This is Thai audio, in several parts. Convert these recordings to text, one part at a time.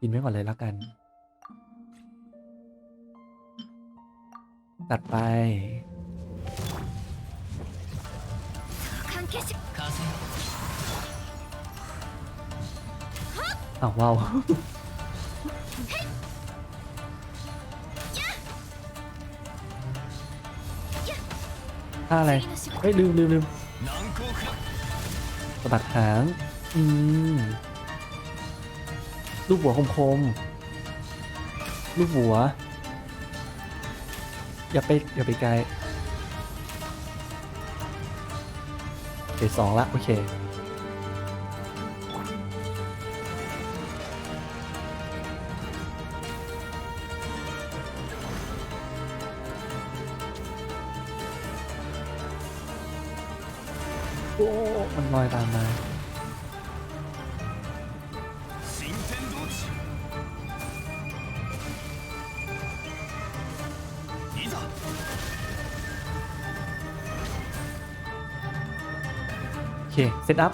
กินไว้ก่อนเลยแล้วกัน ตัดไปอ้าวว้าวถ้าอะไร เฮ้ย ลืมลืมลืม สะบัดหาง อืมลูกหัวคมๆลูกหัว อย่าไปอย่าไปไกลเฟสสองละโอเค โอ้มันลอยตามมาโอเค เซตอัพ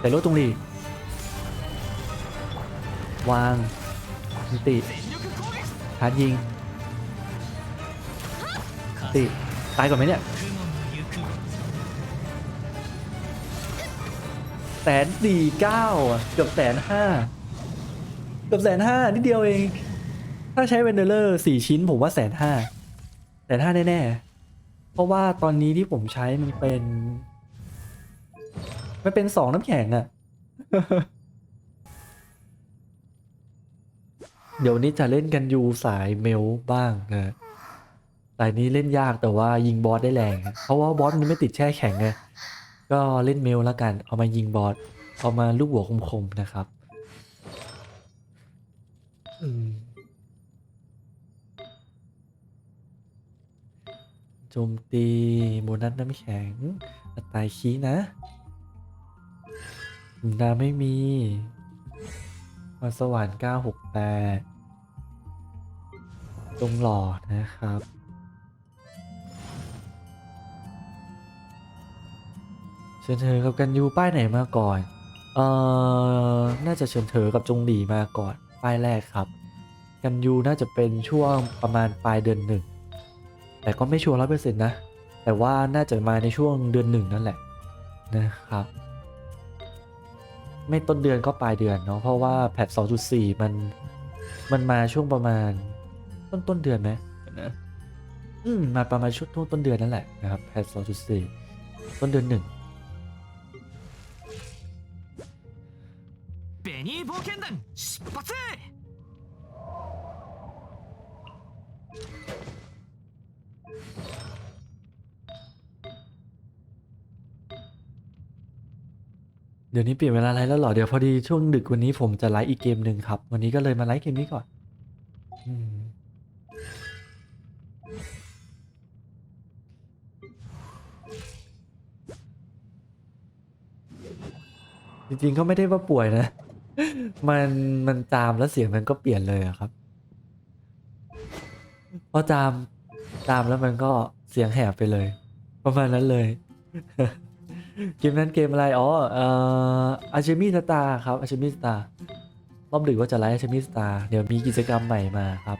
แต่รถตรงนี้วางมิติฐานยิงติตายก่อนไหมเนี่ย แสนสี่เก้าเกือบแสนห้าเกือบแสนห้านิดเดียวเอง ถ้าใช้เวนเดอร์สี่ชิ้นผมว่าแสนห้าแสนห้าแน่ๆ เพราะว่าตอนนี้ที่ผมใช้มันเป็น มันเป็นสองน้ำแข็งอะเดี๋ยวนี้จะเล่นกันยูสายเมลบ้างนะสายนี้เล่นยากแต่ว่ายิงบอสได้แรง เพราะว่าบอสมันไม่ติดแช่แข็งไง ก็เล่นเมลแล้วกัน เอามายิงบอสเอามาลูกหัวคมๆนะครับโจมตีโบนัสน้ำแข็งอัตายคีนะดาไม่มีมาสวรรค์968ตรงหล่อนะครับ เชิญเธอกับกันยูป้ายไหนมาก่อน เอ่อ น่าจะเชิญเธอกับจงหลีมาก่อน ป้ายแรกครับ กันยูน่าจะเป็นช่วงประมาณปลายเดือนหนึ่ง แต่ก็ไม่ชัวร์ร้อยเปอร์เซ็นต์นะ แต่ว่าน่าจะมาในช่วงเดือนหนึ่งนั่นแหละนะครับ ไม่ต้นเดือนก็ปลายเดือนเนาะ เพราะว่าแพท2.4 มัน มันมาช่วงประมาณต้นต้นเดือนไหมนะอืม มาประมาณช่วงต้นต้นเดือนนั่นแหละนะครับแพท2.4 ต้นเดือนหนึ่ง ベニー冒険団出発 เดี๋ยวนี้เปลี่ยนเวลาไลฟ์แล้วเหรอ เดี๋ยวพอดีช่วงดึกวันนี้ผมจะไลฟ์อีกเกมหนึ่งครับ วันนี้ก็เลยมาไลฟ์เกมนี้ก่อนอืมจริงๆก็ไม่ได้ว่าป่วยนะ มันมันจามแล้วเสียงมันก็เปลี่ยนเลยอะครับ พอจามจามแล้วมันก็เสียงแหบไปเลย ประมาณนั้นเลย เกมนั้นเกมอะไร อ๋อ เอ่ออาชมิสตาครับอาชมิสตารอบดึกว่าจะไลฟ์อาชมิสตาเดี๋ยวมีกิจกรรมใหม่มาครับ